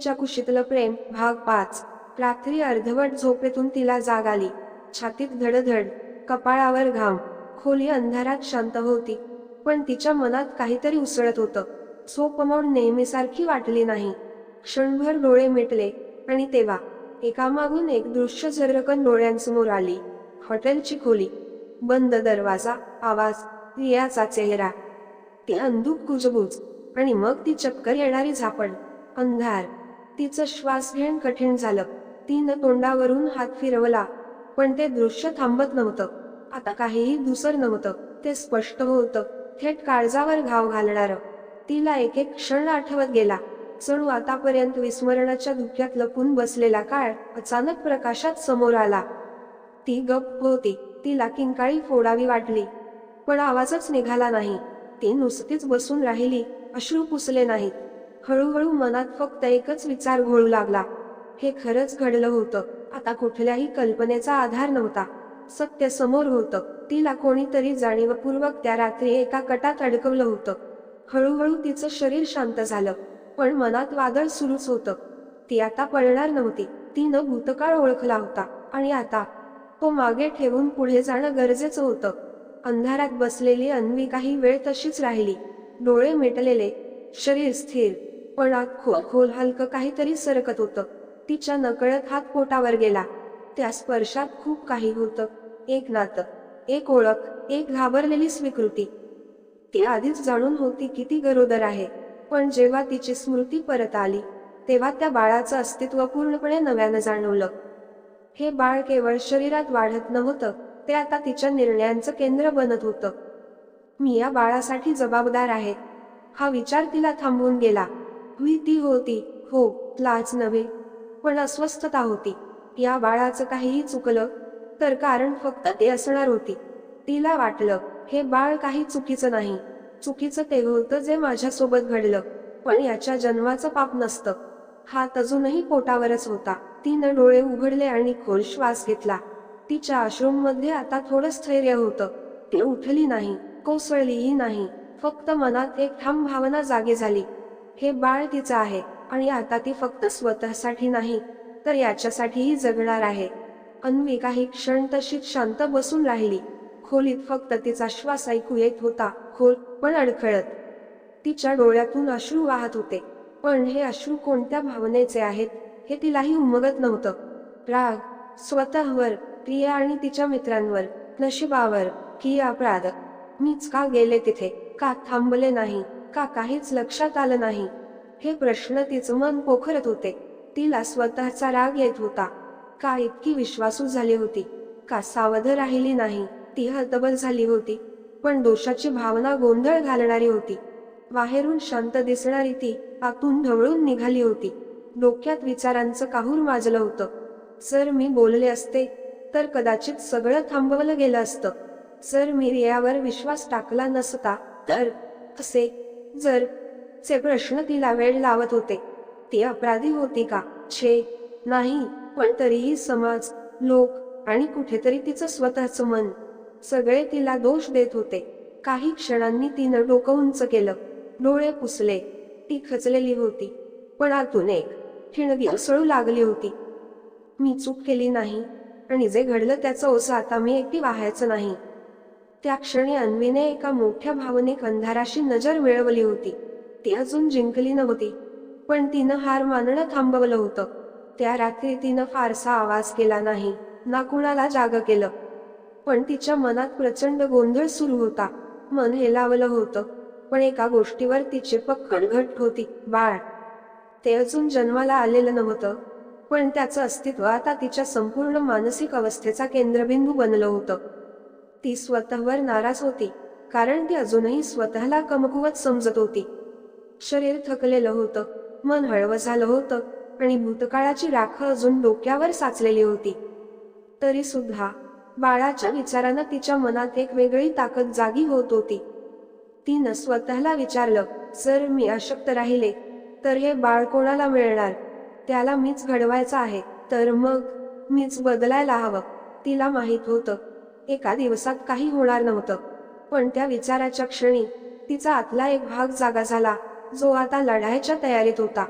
तिच्या कुशीतलं प्रेम भाग पाच. रात्री अर्धवट झोपेतून तिला जाग आली. छातीत धडधड कपाळावर घाम. खोली अंधारात शांत होती. पण तिच्या मनात काहीतरी उसळत होतं. झोपमोड नेहमीसारखी वाटली नाही. क्षणभर डोळे मिटले. आणि तेव्हा एकामागून एक दृश्य झरकन डोळ्यांसमोर आली. हॉटेलची खोली. बंद दरवाजा आवाज रियाचा चेहरा. ती अंधुक कुजबूज. आणि मग ती चक्कर येणारी झापड. अंधार. तिचं श्वास घेण कठीण झालं. तिनं तोंडावरून हात फिरवला. पण ते दृश्य थांबत नव्हतं. आता काहीही दुसर नव्हतं. ते स्पष्ट होतं. थेट काळजावर घाव घालणार. तिला एक एक क्षण आठवत गेला. चणू आतापर्यंत विस्मरणाच्या धुक्यात लपून बसलेला काळ अचानक प्रकाशात समोर आला. ती गप्प होती. तिला किंकाळी फोडावी वाटली. पण आवाजच निघाला नाही. ती नुसतीच बसून राहिली. अश्रू पुसले नाहीत. हळूहळू मनात फक्त एकच विचार घोळू लागला. हे खरंच घडलं होतं. आता कुठल्याही कल्पनेचा आधार नव्हता. सत्य समोर होतं. तिला कोणीतरी जाणीवपूर्वक त्या रात्री एका कटात अडकवलं होतं. हळूहळू तिचं शरीर शांत झालं. पण मनात वादळ सुरूच होतं. ती आता पळणार नव्हती. तिनं भूतकाळ ओळखला होता. आणि आता तो मागे ठेवून पुढे जाणं गरजेचं होतं. अंधारात बसलेली अन्वी काही वेळ तशीच राहिली. डोळे मिटलेले. शरीर स्थिर. पण आत खोल खोल हलकं काहीतरी सरकत होतं. तिच्या नकळत हात पोटावर गेला. त्या स्पर्शात खूप काही होतं. एक नातं एक ओळख एक घाबरलेली स्वीकृती. ती आधीच जाणून होती किती गरोदर आहे. पण जेव्हा तिची स्मृती परत आली तेव्हा त्या बाळाचं अस्तित्व पूर्णपणे नव्यानं जाणवलं. हे बाळ केवळ शरीरात वाढत नव्हतं ते आता तिच्या निर्णयांचं केंद्र बनत होतं. मी या बाळासाठी जबाबदार आहे. हा विचार तिला थांबवून गेला. भीती होती. हो लाज नव्हे. पण अस्वस्थता होती. या बाळाचं काहीही चुकलं तर कारण फक्त ते असणार होती. तिला वाटलं हे बाळ काही चुकीचं नाही. चुकीचं ते होतं जे माझ्यासोबत घडलं. पण याच्या जन्माचं पाप नसतं. हात अजूनही पोटावरच होता. तिनं डोळे उघडले आणि खोल श्वास घेतला. तिच्या आश्रममध्ये आता थोडं स्थैर्य होतं. ती उठली नाही कोसळलीही नाही. फक्त मनात एक ठाम भावना जागी झाली. हे बाळ तिचं आहे आणि आता ती फक्त स्वतःसाठी नाही तर याच्यासाठीही जगणार आहे. अन्वी काही क्षण तशीच शांत बसून राहिली. खोलीत फक्त तिचा श्वास ऐकू येत होता खोल पण अडखळत. तिच्या डोळ्यातून अश्रू वाहत होते. पण हे अश्रू कोणत्या भावनेचे आहेत हे तिलाही उमगत नव्हतं. राग स्वतःवर प्रिया आणि तिच्या मित्रांवर नशिबावर की अपराध. मीच का गेले तिथे का थांबले नाही? का काहीच लक्षात आलं नाही. हे प्रश्न तिचं मन पोखरत होते. तिला स्वतःचा राग येत होता. का इतकी विश्वासू झाली होती? का सावध राहिली नाही? ती हतबल झाली होती. पण दोषाची भावना गोंधळ घालणारी होती. बाहेरून शांत दिसणारी ती आतून ढवळून निघाली होती. डोक्यात विचारांचं काहूर माजलं होतं. जर मी बोलले असते तर कदाचित सगळं थांबवलं गेलं असतं. जर मी रियावर विश्वास टाकला नसता तर असे जर चे प्रश्न तिला वेळ लावत होते ती अपराधी होती का? छे नाही पण तरीही समाज लोक आणि कुठेतरी तिचं स्वतःचं मन. सगळे तिला दोष देत होते. काही क्षणांनी तिनं डोकं उंच केलं. डोळे पुसले. ती खचलेली होती. पण आतून एक ठिणगी उसळू लागली होती. मी चूक केली नाही. आणि जे घडलं त्याचं ओसा आता मी एकटी वाहायचं नाही. त्या क्षणी अन्वीने एका मोठ्या भावनिक अंधाराशी नजर मिळवली होती. ती अजून जिंकली नव्हती पण तिनं हार मानणं थांबवलं होतं. त्या रात्री तिनं फारसा आवाज केला नाही ना कुणाला जाग केलं. पण तिच्या मनात प्रचंड गोंधळ सुरू होता. मन हेलावलं होतं पण एका गोष्टीवर तिची पक्कड घट होती बाळ. ते अजून जन्माला आलेलं नव्हतं पण त्याचं अस्तित्व आता तिच्या संपूर्ण मानसिक अवस्थेचा केंद्रबिंदू बनलं होतं. ती स्वतःवर नाराज होती कारण ती अजूनही स्वतःला कमकुवत समजत होती. शरीर थकलेलं होतं मन हळवं झालं होतं आणि भूतकाळाची राख अजून डोक्यावर साचलेली होती. तरी सुद्धा बाळाच्या विचारानं तिच्या मनात एक वेगळी ताकद जागी होत होती. तिनं स्वतःला विचारलं जर मी अशक्त राहिले तर हे बाळ कोणाला मिळणार? त्याला मीच घडवायचं आहे तर मग मीच बदलायला हवं. तिला माहीत होतं एका दिवसात काही होणार नव्हतं. पण त्या विचाराच्या क्षणी तिचा आतला एक भाग जागा झाला जो आता लढायच्या तयारीत होता.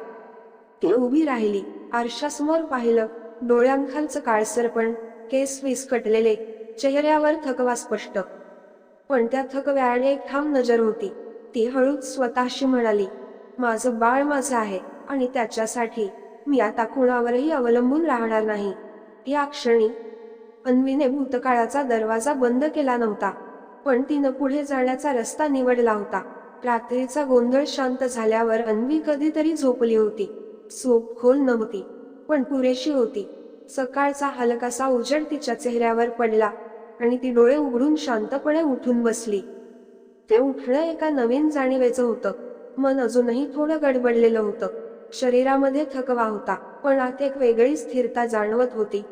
ती उभी राहिली आरशासमोर पाहिलं डोळ्यांखालचं काळसरपण केस विस्कटलेले चेहऱ्यावर थकवा स्पष्ट. पण त्या थकव्याने एक ठाम नजर होती. ती हळूच स्वतःशी म्हणाली माझं बाळ माझं आहे आणि त्याच्यासाठी मी आता कुणावरही अवलंबून राहणार नाही. या क्षणी अन्वीने भूतकाळाचा दरवाजा बंद केला नव्हता पण तिनं पुढे जाण्याचा रस्ता निवडला होता. रात्रीचा गोंधळ शांत झाल्यावर अन्वी कधीतरी झोपली होती. झोप खोल नव्हती पण पुरेशी होती. सकाळचा हलकासा उजेड तिच्या चेहऱ्यावर पडला आणि ती डोळे उघडून शांतपणे उठून बसली. ते उठणं एका नवीन जाणीवेचं होतं. मन अजूनही थोडं गडबडलेलं होतं. शरीरामध्ये थकवा होता पण आत एक वेगळी स्थिरता जाणवत होती.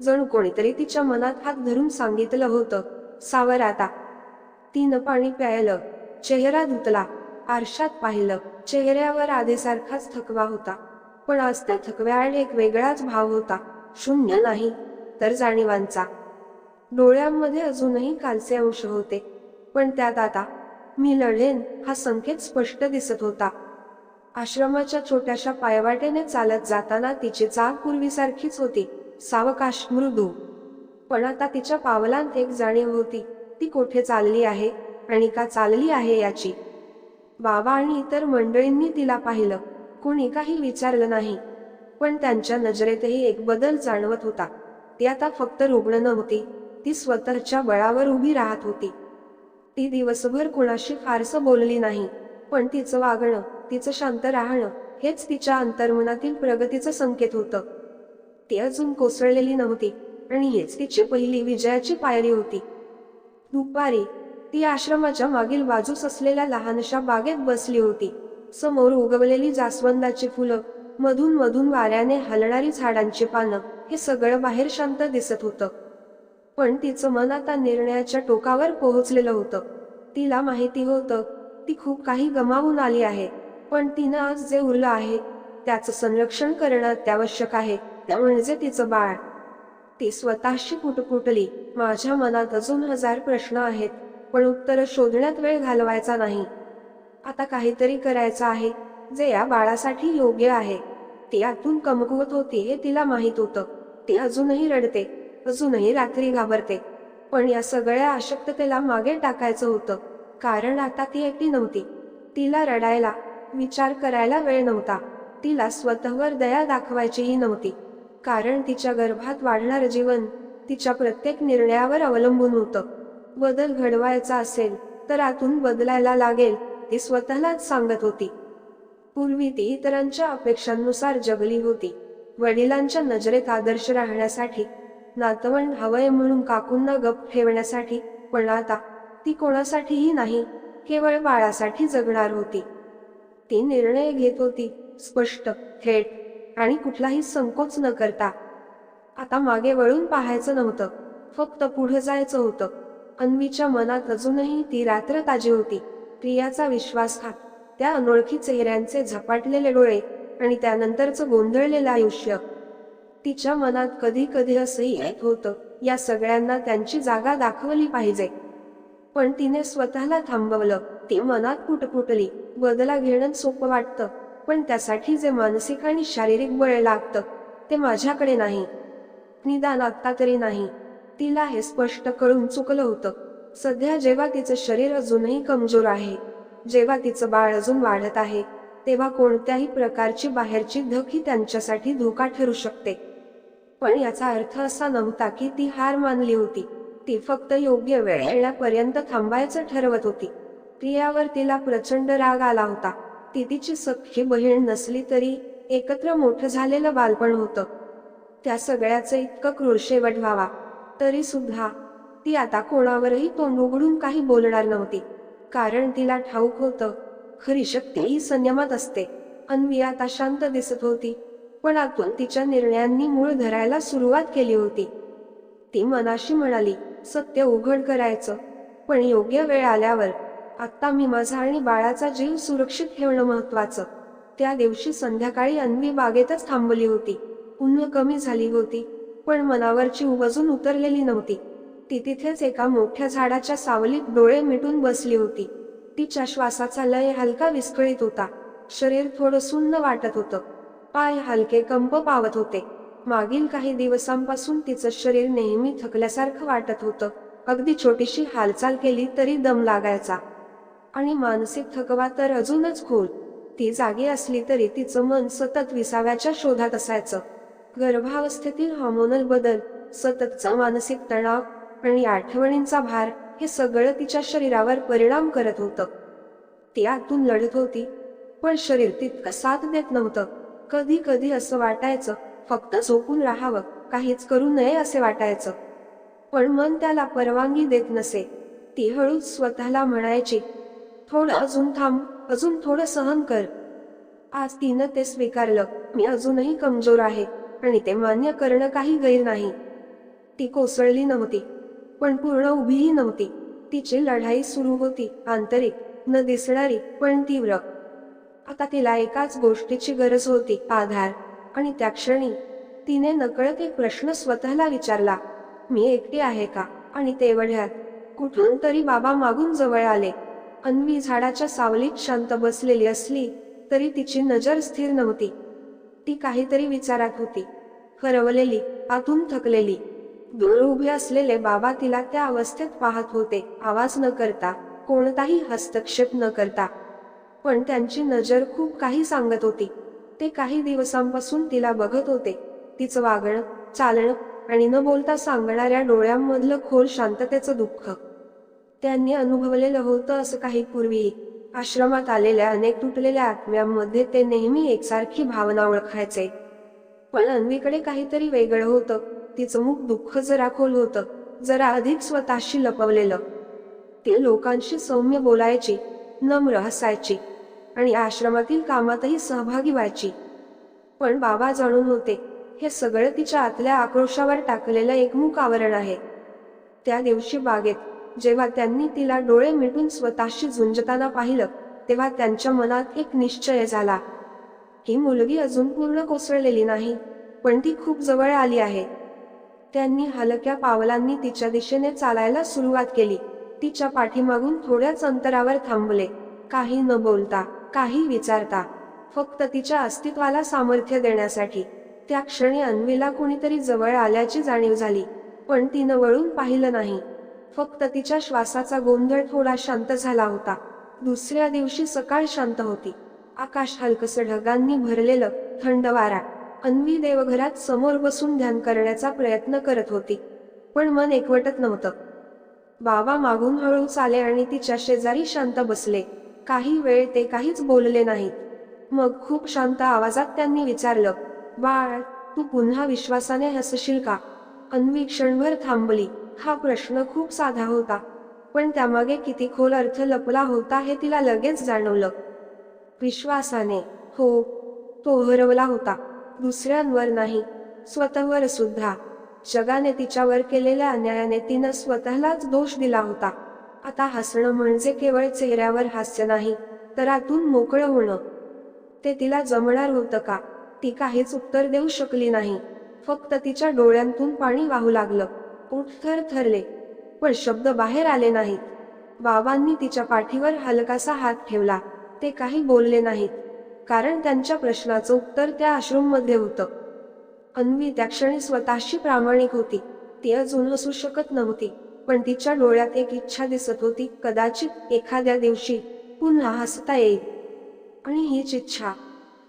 जणू कोणीतरी तिच्या मनात हात धरून सांगितलं होतं. सावर आता. तिनं पाणी प्यायलं. चेहरा धुतला. आरशात पाहिलं. चेहऱ्यावर आधीसारखाच थकवा होता. पण आज त्या थकव्याआड एक वेगळाच भाव होता. शून्य नाही तर जाणीवांचा. डोळ्यांमध्ये अजूनही कालचे अंश होते. पण त्यात आता मी लढेन हा संकेत स्पष्ट दिसत होता. आश्रमाच्या छोट्याशा पायवाटेने चालत जाताना तिची चाक पूर्वीसारखीच होती. सावकाश मृदू. पण आता तिच्या पावलांत एक जाणीव होती ती कोठे चालली आहे आणि का चालली आहे याची? बाबा आणि इतर मंडळींनी तिला पाहिलं. कोणी काही विचारलं नाही. पण त्यांच्या नजरेतही एक बदल जाणवत होता. ती आता फक्त रुग्ण नव्हती. ती स्वतःच्या बळावर उभी राहत होती. ती दिवसभर कुणाशी फारसं बोलली नाही. पण तिचं वागणं तिचं शांत राहणं हेच तिच्या अंतर्मनातील प्रगतीचं संकेत होतं. ती अजून कोसळलेली नव्हती आणि हेच तिची पहिली विजयाची पायरी होती. दुपारी ती आश्रमाच्या मागील बाजूस असलेल्या लहानशा बागेत बसली होती. समोर उगवलेली जास्वंदाची फुलं मधून मधून वाऱ्याने हलणारी झाडांची पानं हे सगळं बाहेर शांत दिसत होतं. पण तिचं मन आता निर्णयाच्या टोकावर पोहोचलेलं होतं. तिला माहिती होतं ती खूप काही गमावून आली आहे. पण तिनं आज जे उरलं आहे त्याचं संरक्षण करणं अत्यावश्यक आहे. त्या म्हणजे तिचं बाळ. ती स्वतःशी पुटपुटली माझ्या मनात अजून हजार प्रश्न आहेत पण उत्तर शोधण्यात वेळ घालवायचा नाही. आता काहीतरी करायचं आहे जे या बाळासाठी योग्य आहे. ती आतून कमकुवत होती हे तिला माहीत होतं. ती अजूनही रडते अजूनही रात्री घाबरते. पण या सगळ्या अशक्ततेला मागे टाकायचं होतं कारण आता ती एकटी नव्हती. तिला रडायला विचार करायला वेळ नव्हता. तिला स्वतःवर दया दाखवायचीही नव्हती. कारण तिच्या गर्भात वाढणारं जीवन तिच्या प्रत्येक निर्णयावर अवलंबून होतं. बदल घडवायचा असेल तर आतून बदलायला लागेल ती स्वतःलाच सांगत होती. पूर्वी ती इतरांच्या अपेक्षांनुसार जगली होती. वडिलांच्या नजरेत आदर्श राहण्यासाठी नातवंड हवय म्हणून काकूंना गप ठेवण्यासाठी पण आता ती कोणासाठीही नाही केवळ बाळासाठी जगणार होती. ती निर्णय घेत होती स्पष्ट थेट आणि कुठलाही संकोच न करता. आता मागे वळून पाहायचं नव्हतं. फक्त पुढे जायचं होतं. अन्वीच्या मनात अजूनही ती रात्र ताजी होती. प्रियाचा विश्वासघात त्या अनोळखी चेहऱ्यांचे झपाटलेले डोळे आणि त्यानंतरचं गोंधळलेलं आयुष्य. तिच्या मनात कधी कधी असंही येत होतं या सगळ्यांना त्यांची जागा दाखवली पाहिजे. पण तिने स्वतःला थांबवलं ती मनात पुटपुटली बदला घेणं सोपं वाटतं. पण त्यासाठी जे मानसिक आणि शारीरिक बळ लागतं ते माझ्याकडे नाही. निदान आत्ता तरी नाही. तिला हे स्पष्ट करून चुकलं होतं. सध्या जेव्हा तिचं शरीर अजूनही कमजोर आहे जेव्हा तिचं बाळ अजून वाढत आहे तेव्हा कोणत्याही प्रकारची बाहेरची धक ही त्यांच्यासाठी धोका ठरू शकते. पण याचा अर्थ असा नव्हता की ती हार मानली होती. ती फक्त योग्य वेळ येण्यापर्यंत थांबायचं ठरवत होती. प्रियावर तिला प्रचंड राग आला होता. ती तिची सख्खी बहीण नसली तरी एकत्र मोठं झालेलं बालपण होतं. त्या सगळ्याचं इतकं क्रोशेवट व्हावा. तरी सुद्धा ती आता कोणावरही तोंड उघडून काही बोलणार नव्हती. कारण तिला ठाऊक होतं खरी शक्ती ही संयमात असते. अन्वी आता शांत दिसत होती पण आतून तिच्या निर्णयांनी मूळ धरायला सुरुवात केली होती. ती मनाशी म्हणाली सत्य उघड करायचं पण योग्य वेळ आल्यावर आत्ता मी माझा आणि बाळाचा जीव सुरक्षित ठेवणं महत्वाचं त्या दिवशी संध्याकाळी अन्वी बागेतच थांबली होती. उन्ह कमी झाली होती पण मनावरची उवजून उतरलेली नव्हती. ती तिथेच एका मोठ्या झाडाच्या सावलीत डोळे मिटून बसली होती. तिच्या श्वासाचा लय हलका विस्कळीत होता. शरीर थोडं सुन्न वाटत होतं. पाय हलके कंप पावत होते. मागील काही दिवसांपासून तिचं शरीर नेहमी थकल्यासारखं वाटत होतं. अगदी छोटीशी हालचाल केली तरी दम लागायचा. आणि मानसिक थकवा तर अजूनच खोल ती जागी असली तरी तिचं मन सतत विसाव्याच्या शोधात असायचं. गर्भावस्थेतील हार्मोनल बदल सततचा मानसिक तणाव आणि आठवणींचा भार हे सगळं तिच्या शरीरावर परिणाम करत होतं. ती आतून लढत होती पण शरीर तितकं साथ देत नव्हतं. कधी कधी असं वाटायचं फक्त झोपून राहावं काहीच करू नये असे वाटायचं. पण मन त्याला परवानगी देत नसे. ती हळूच स्वतःला म्हणायची थोडं अजून थांब अजून थोडं सहन कर. आज तिनं ते स्वीकारलं. मी अजूनही कमजोर आहे आणि ते मान्य करणं काही गैर नाही. ती कोसळली नव्हती पण पूर्ण उभीही नव्हती. तिची लढाई सुरू होती आंतरिक न दिसणारी पण तीव्र. आता तिला एकाच गोष्टीची गरज होती आधार. आणि त्या क्षणी तिने नकळत एक प्रश्न स्वतःला विचारला. मी एकटी आहे का? आणि तेवढ्यात कुठून तरी बाबा मागून जवळ आले. अन्वी झाडाच्या सावलीत शांत बसलेली असली तरी तिची नजर स्थिर नव्हती. ती काहीतरी विचारात होती. हरवलेली आतून थकलेली. दूर उभे असलेले बाबा तिला त्या अवस्थेत पाहत होते. आवाज न करता कोणताही हस्तक्षेप न करता. पण त्यांची नजर खूप काही सांगत होती. ते काही दिवसांपासून तिला बघत होते. तिचं वागणं चालणं आणि न बोलता सांगणाऱ्या डोळ्यांमधलं खोल शांततेचं दुःख. त्यांनी अनुभवलेलं होतं असं काही पूर्वी आश्रमात आलेल्या अनेक तुटलेल्या आत्म्यांमध्ये ते नेहमी एकसारखी भावना ओळखायचे. पण अन्वीकडे काहीतरी वेगळं होतं. तिचं मुख दुःख जरा खोल होतं. जरा अधिक स्वतःशी लपवलेलं. ती लोकांशी सौम्य बोलायची नम्र हसायची आणि आश्रमातील कामातही सहभागी व्हायची. पण बाबा जाणून होते हे सगळं तिच्या आतल्या आक्रोशावर टाकलेलं एकमुख आवरण आहे. त्या दिवशी बागेत जेव्हा त्यांनी तिला डोळे मिटून स्वतःशी झुंजताना पाहिलं तेव्हा त्यांच्या मनात एक निश्चय झाला. ही मुलगी अजून पूर्ण कोसळलेली नाही पण ती खूप जवळ आली आहे. त्यांनी हलक्या पावलांनी तिच्या दिशेने चालायला सुरुवात केली. तिच्या पाठीमागून थोड्याच अंतरावर थांबले. काही न बोलता काही विचारता फक्त तिच्या अस्तित्वाला सामर्थ्य देण्यासाठी. त्या क्षणी अन्वीला कुणीतरी जवळ आल्याची जाणीव झाली पण तिनं वळून पाहिलं नाही. फक्त तिच्या श्वासाचा गोंधळ थोडा शांत झाला होता. दुसऱ्या दिवशी सकाळ शांत होती. आकाश हलकस ढगांनी भरलेलं थंड वारा. अन्वी देवघरात समोर बसून ध्यान करण्याचा प्रयत्न करत होती. पण मन एकवटत नव्हतं. बाबा मागून हळूच आले आणि तिच्या शेजारी शांत बसले. काही वेळ ते काहीच बोलले नाहीत. मग खूप शांत आवाजात त्यांनी विचारलं बाळ तू पुन्हा विश्वासाने हसशील का? अन्वी क्षणभर थांबली. हा प्रश्न खूप साधा होता. पण त्यामागे किती खोल अर्थ लपला होता हे तिला लगेच जाणवलं. विश्वासाने हो तो हरवला होता. दुसऱ्यांवर नाही स्वतःवर सुद्धा. जगाने तिच्यावर केलेल्या अन्यायाने तिनं स्वतःलाच दोष दिला होता. आता हसणं म्हणजे केवळ चेहऱ्यावर हास्य नाही तर आतून मोकळं होणं. ते तिला जमणार होतं का? ती काहीच उत्तर देऊ शकली नाही. फक्त तिच्या डोळ्यांतून पाणी वाहू लागलं. ओठ थर थरले पण शब्द बाहेर आले नाहीत. बाबांनी तिच्या पाठीवर हलकासा हात ठेवला. ते काही बोलले नाहीत कारण त्यांच्या प्रश्नाचं उत्तर त्या आश्रममध्ये होतं. अन्वी त्या क्षणी स्वतःशी प्रामाणिक होती. ती अजून असू शकत नव्हती पण तिच्या डोळ्यात एक इच्छा दिसत होती कदाचित एखाद्या दिवशी पुन्हा हसता येईल. आणि हीच इच्छा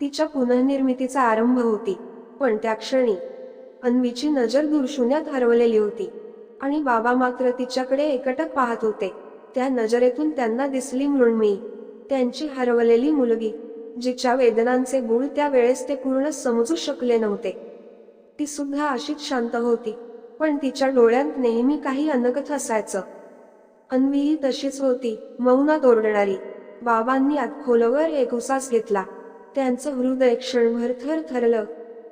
तिच्या पुनर्निर्मितीचा आरंभ होती पण त्या क्षणी अन्वीची नजर दूरशून्यात हरवलेली होती. आणि बाबा मात्र तिच्याकडे एकटक पाहत होते. त्या नजरेतून त्यांना दिसली मृण्मयी त्यांची हरवलेली मुलगी जिच्या वेदनांचे गुण त्या वेळेस ते पूर्ण समजू शकले नव्हते. ती सुद्धा अशीच शांत होती पण तिच्या डोळ्यात नेहमी काही अनगत असायचं. अन्वीही तशीच होती मौनात ओरडणारी बाबांनी आत खोलवर एक उसास घेतला. त्यांचं हृदय क्षणभर थर थरलं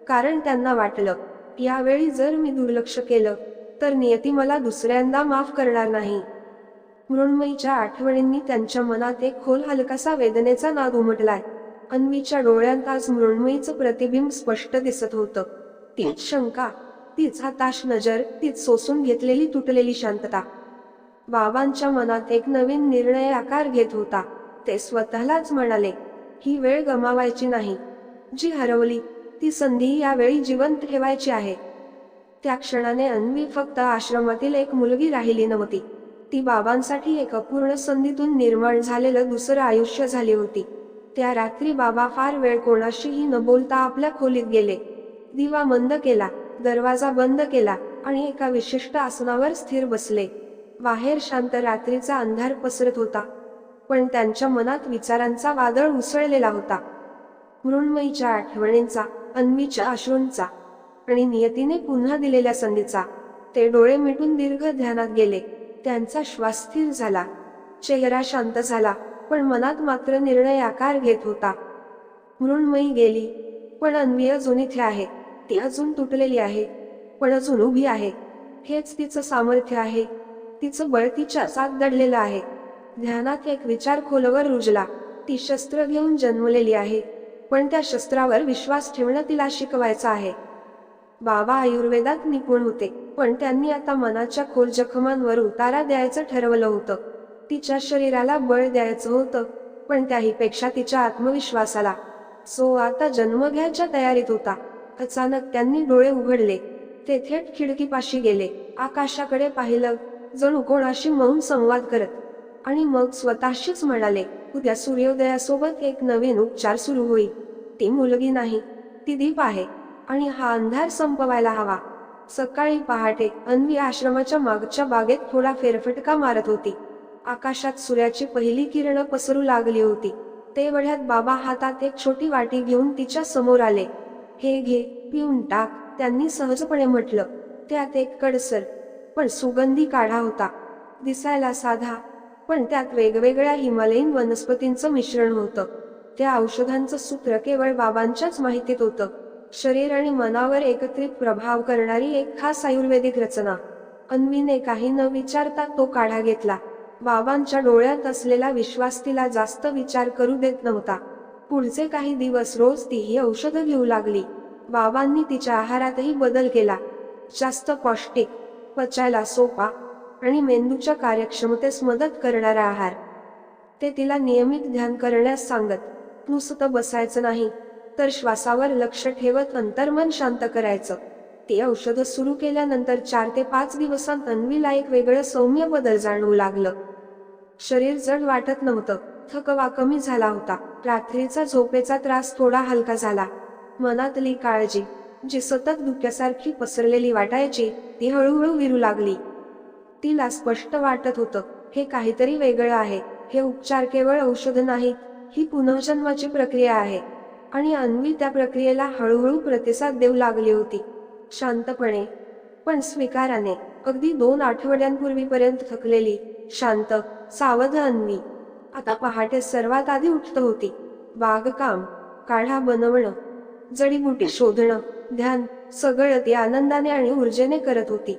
कारण त्यांना वाटलं यावेळी जर मी दुर्लक्ष केलं तर नियती मला दुसऱ्यांदा माफ करणार नाही. मृण्मयीच्या आठवणींनी त्यांच्या मनात एक खोल हलकासा वेदनेचा नाद उमटलाय अन्वीच्या डोळ्यात आज मृण्मयीचं प्रतिबिंब स्पष्ट दिसत होतं. तीच शंका तीच हताश नजर तीच सोसून घेतलेली तुटलेली शांतता. बाबांच्या मनात एक नवीन निर्णय आकार घेत होता. ते स्वतःलाच म्हणाले ही वेळ गमावायची नाही. जी हरवली ती संधी यावेळी जिवंत ठेवायची आहे. त्या क्षणाने अन्वी फक्त आश्रमातील एक मुलगी राहिली नव्हती. ती बाबांसाठी एक अपूर्ण संधीतून निर्माण झालेलं दुसरं आयुष्य झाली होती. त्या रात्री बाबा फार वेळ कोणाशीही न बोलता आपल्या खोलीत गेले. दिवा मंद केला दरवाजा बंद केला आणि एका विशिष्ट आसनावर स्थिर बसले. बाहेर शांत रात्रीचा अंधार पसरत होता. पण त्यांच्या मनात विचारांचा वादळ उसळलेला होता. मृण्मयीच्या आठवणींचा अन्वीच्या अश्रूंचा आणि नियतीने पुन्हा दिलेल्या संधीचा. ते डोळे मिटून दीर्घ ध्यानात गेले. त्यांचा श्वास स्थिर झाला. चेहरा शांत झाला पण मनात मात्र निर्णय आकार घेत होता. मृणमयी गेली. पण अन्वी अजून इथे आहे. ती अजून तुटलेली आहे. पण अजून उभी आहे. हेच तिचं सामर्थ्य आहे. तिचं बळ तिच्या साथ दडलेलं आहे. ध्यानात एक विचार खोलवर रुजला. ती शस्त्र घेऊन जन्मलेली आहे. पण त्या शस्त्रावर विश्वास ठेवणं तिला शिकवायचं आहे. बाबा आयुर्वेदात निपुण होते पण त्यांनी आता मनाच्या खोल जखमांवर उतारा द्यायचं ठरवलं होतं. तिच्या शरीराला बळ द्यायचं होतं पण त्याहीपेक्षा तिच्या आत्मविश्वासाला. सो आता जन्म घ्यायच्या तयारीत होता. अचानक त्यांनी डोळे उघडले. ते थेट खिडकीपाशी गेले. आकाशाकडे पाहिलं. जणू कोणाशी मौन संवाद करत आणि मग स्वतःशीच म्हणाले उद्या सूर्योदयासोबत एक नवीन उपचार सुरू होईल. ती मुलगी नाही ती दीप आहे आणि हा अंधार संपवायला हवा. सकाळी पहाटे अन्वी आश्रमाच्या मागच्या बागेत थोडा फेरफटका मारत होती. आकाशात सूर्याची पहिली किरण पसरू लागली होती. ते वढ्यात बाबा हातात एक छोटी वाटी घेऊन तिच्या समोर आले. हे घे पिऊन टाक त्यांनी सहजपणे म्हटलं. त्यात एक कडसर पण सुगंधी काढा होता. दिसायला साधा पण त्यात वेगवेगळ्या हिमालयीन वनस्पतींचं मिश्रण होतं. त्या औषधांचं सूत्र केवळ बाबांच्याच माहितीत होतं. शरीर आणि मनावर एकत्रित प्रभाव करणारी एक खास आयुर्वेदिक रचना. अन्वीने काही न विचारता तो काढा घेतला. बाबांच्या डोळ्यात असलेला विश्वास तिला जास्त विचार करू देत नव्हता. पुढचे काही दिवस रोज ती ही औषधं घेऊ लागली. बाबांनी तिच्या आहारातही बदल केला. जास्त पौष्टिक पचायला सोपा आणि मेंदूच्या कार्यक्षमतेस मदत करणारा आहार. ते तिला नियमित ध्यान करण्यास सांगत नुसतं बसायचं नाही तर श्वासावर लक्ष ठेवत अंतर्मन शांत करायचं. ते औषधं सुरू केल्यानंतर चार ते पाच दिवसांत अन्वीला एक वेगळं सौम्य बदल जाणवू लागलं. शरीर जड वाटत नव्हतं. थकवा कमी झाला होता. रात्रीचा झोपेचा त्रास थोडा हलका झाला. मनातली काळजी जी सतत धुक्यासारखी पसरलेली वाटायची ती हळूहळू विरू लागली. तिला स्पष्ट वाटत होतं हे काहीतरी वेगळं आहे हे उपचार केवळ औषध नाहीत ही पुनर्जन्माची प्रक्रिया आहे. आणि अन्वी त्या प्रक्रियेला हळूहळू प्रतिसाद देऊ लागली होती शांतपणे. पण स्वीकाराने अगदी दोन आठवड्यांपूर्वीपर्यंत थकलेली शांत सावध अन्वी आता पहाटे सर्वात आधी उठत होती. बागकाम काढा बनवणं जडीबुटी शोधणं ध्यान सगळं ती आनंदाने आणि ऊर्जेने करत होती.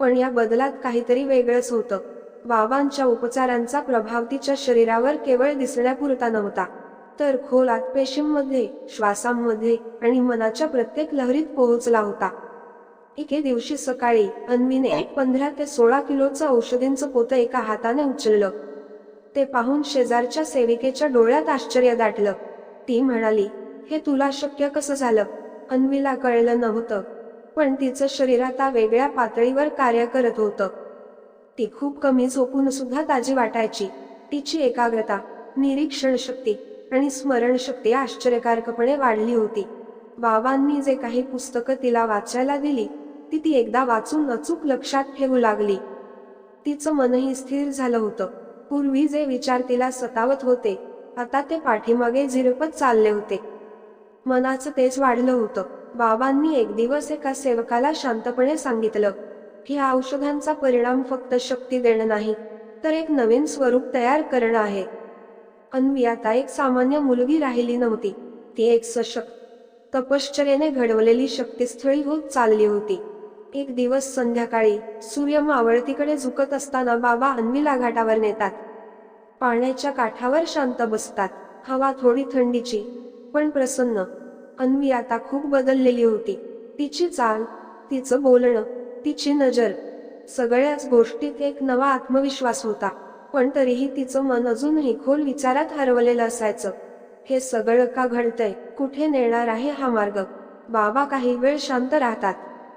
पण या बदलात काहीतरी वेगळंच होतं. बाबांच्या उपचारांचा प्रभाव तिच्या शरीरावर केवळ दिसण्यापुरता नव्हता. तर खोलात पेशींमध्ये श्वासांमध्ये आणि मनाच्या प्रत्येक लहरीत पोहोचला होता. एके दिवशी सकाळी अन्वीने पंधरा ते सोळा किलोचं औषधींचं पोतं एका हाताने उचललं. ते पाहून शेजारच्या सेविकेच्या डोळ्यात आश्चर्य दाटलं. ती म्हणाली हे तुला शक्य कसं झालं? अन्वीला कळलं नव्हतं. पण तिचं शरीर आता वेगळ्या पातळीवर कार्य करत होतं. ती खूप कमी झोपून सुद्धा ताजी वाटायची. तिची एकाग्रता निरीक्षण शक्ती आणि स्मरणशक्ती आश्चर्यकारकपणे वाढली होती. बाबांनी जे काही पुस्तकं तिला वाचायला दिली ती ती एकदा वाचून अचूक लक्षात ठेवू लागली. तिचं मनही स्थिर झालं होतं. पूर्वी जे विचार तिला सतावत होते आता ते पाठीमागे झिरपत चालले होते. मनाचं तेच वाढलं होतं. बाबांनी एक दिवस एका सेवकाला शांतपणे सांगितलं की या औषधांचा परिणाम फक्त शक्ती देणं नाही तर एक नवीन स्वरूप तयार करणं आहे. अन्वी आता एक सामान्य मुलगी राहिली नव्हती. ती एक सशक्त तपश्चर्याने घडवलेली शक्तिस्थळी होत चालली होती. एक दिवस संध्याकाळी सूर्य मावळतीकडे झुकत असताना बाबा अन्वीला घाटावर नेतात. पाण्याच्या काठावर शांत बसतात. हवा थोडी थंडीची पण प्रसन्न. अन्वी आता खूप बदललेली होती. तिची चाल तिचं बोलणं तिची नजर सगळ्याच गोष्टीत एक नवा आत्मविश्वास होता. पण तरीही तिचं मन अजूनही खोल विचारात हरवलेलं असायचं. हे सगळं का घडतंय? कुठे नेणार आहे हा मार्ग? बाबा काही वेळ शांत राहतात.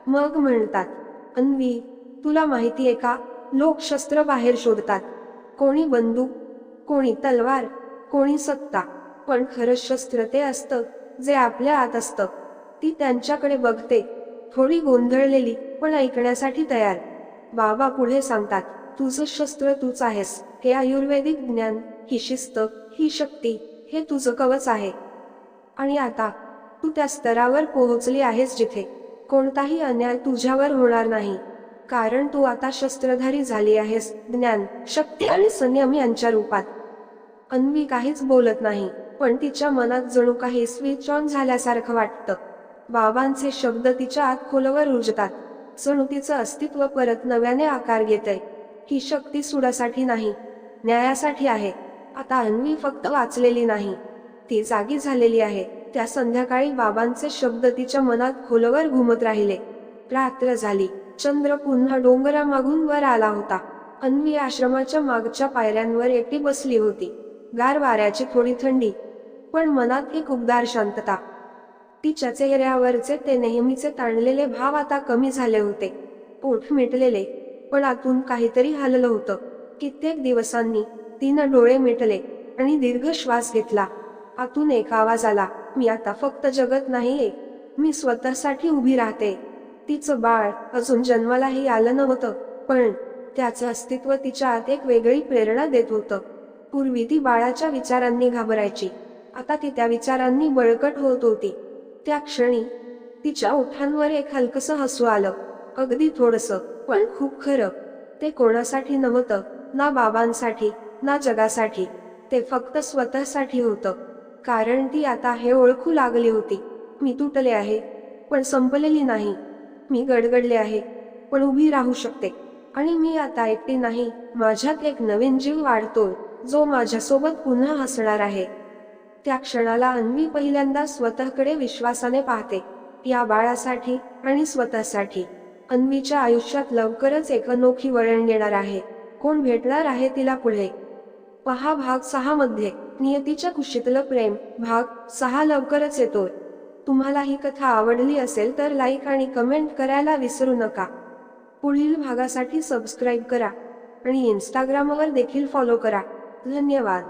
मग म्हणतात अन्वी तुला माहिती आहे का? लोक शस्त्र बाहेर शोधतात. कोणी बंदूक कोणी तलवार कोणी सत्ता. पण खरं शस्त्र ते असतं. जे आपल्या आत असतं ती त्यांच्याकडे बघते. थोडी गोंधळलेली पण ऐकण्यासाठी तयार. बाबा पुढे सांगतात तुझं शस्त्र तूच आहेस. हे आयुर्वेदिक ज्ञान ही शिस्त ही शक्ती हे तुझं कवच आहे. आणि आता तू त्या स्तरावर पोहोचली आहेस जिथे. कोणताही अन्याय तुझ्यावर होणार नाही. कारण तू आता शस्त्रधारी झाली आहेस ज्ञान शक्ती आणि संयम यांच्या रूपात. अन्वी काहीच बोलत नाही. पण तिच्या मनात जणू काही स्विच ऑन झाल्यासारखं वाटतं. बाबांचे शब्द तिच्या आत खोलवर रुजतात जणू तिचं अस्तित्व परत नव्याने आकार घेतय. ही शक्ती सुडासाठी नाही न्यायासाठी आहे. आता अन्वी फक्त वाचलेली नाही. ती जागी झालेली आहे. त्या संध्याकाळी बाबांचे शब्द तिच्या मनात खोलवर घुमत राहिले. रात्र झाली. चंद्र पुन्हा डोंगरामागून वर आला होता. अन्वी आश्रमाच्या मागच्या पायऱ्यांवर एकटी बसली होती. गार वाऱ्याची थोडी थंडी. पण मनात एक उबदार शांतता. तिच्या चेहऱ्यावरचे ते नेहमीचे ताणलेले भाव आता कमी झाले होते. पोट मिटलेले पण आतून काहीतरी हललं होतं. कित्येक दिवसांनी तिनं डोळे मिटले आणि दीर्घ श्वास घेतला. आतून एक आवाज आला मी आता फक्त जगत नाहीये. मी स्वतःसाठी उभी राहते. तिचं बाळ अजून जन्मालाही आलं नव्हतं पण त्याचं अस्तित्व तिच्या आत एक वेगळी प्रेरणा देत होतं. पूर्वी ती बाळाच्या विचारांनी घाबरायची. आता ती त्या विचारांनी बळकट होत होती. त्या क्षणी तिच्या ओठांवर एक हलकस हसू आलं. अगदी थोडस पण खूप खरं. ते कोणासाठी नव्हतं ना बाबांसाठी ना जगासाठी. ते फक्त स्वतःसाठी होतं. कारण ती आता हे ओळखू लागली होती. मी तुटले आहे पण संपलेली नाही. मी गडगडले आहे पण उभी राहू शकते. आणि मी आता एकटी नाही माझ्यात एक नवीन जीव वाढतोय जो माझ्यासोबत पुन्हा हसणार आहे. त्या क्षणाला अन्वी पहिल्यांदा स्वतःकडे विश्वासाने पाहते या बाळासाठी आणि स्वतःसाठी. अन्वीच्या आयुष्यात लवकरच एक अनोखी वळण येणार आहे. कोण भेटणार आहे तिला पुढे? पहा भाग सहा मध्ये नियतीच्या कुशीतलं प्रेम. भाग सहा लवकरच येतोय. तुम्हाला ही कथा आवडली असेल तर लाईक आणि कमेंट करायला विसरू नका. पुढील भागासाठी सबस्क्राईब करा आणि इंस्टाग्रामवर देखील फॉलो करा. धन्यवाद.